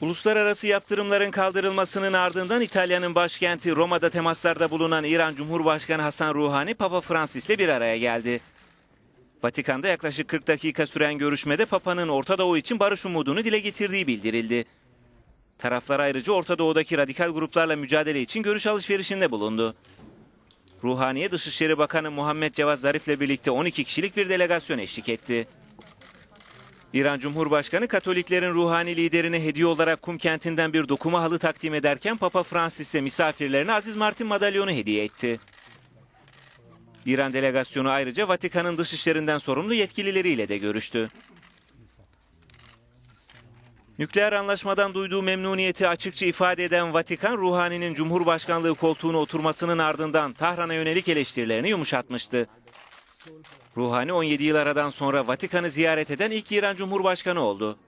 Uluslararası yaptırımların kaldırılmasının ardından İtalya'nın başkenti Roma'da temaslarda bulunan İran Cumhurbaşkanı Hasan Ruhani Papa Francis'le bir araya geldi. Vatikan'da yaklaşık 40 dakika süren görüşmede Papa'nın Orta Doğu için barış umudunu dile getirdiği bildirildi. Taraflar ayrıca Orta Doğu'daki radikal gruplarla mücadele için görüş alışverişinde bulundu. Ruhani'ye Dışişleri Bakanı Muhammed Cevat Zarif'le birlikte 12 kişilik bir delegasyon eşlik etti. İran Cumhurbaşkanı Katoliklerin ruhani liderine hediye olarak Kum kentinden bir dokuma halı takdim ederken Papa Francis'e misafirlerine Aziz Martin madalyonu hediye etti. İran delegasyonu ayrıca Vatikan'ın dışişlerinden sorumlu yetkilileriyle de görüştü. Nükleer anlaşmadan duyduğu memnuniyeti açıkça ifade eden Vatikan, Ruhani'nin Cumhurbaşkanlığı koltuğuna oturmasının ardından Tahran'a yönelik eleştirilerini yumuşatmıştı. Ruhani 17 yıl aradan sonra Vatikan'ı ziyaret eden ilk İran Cumhurbaşkanı oldu.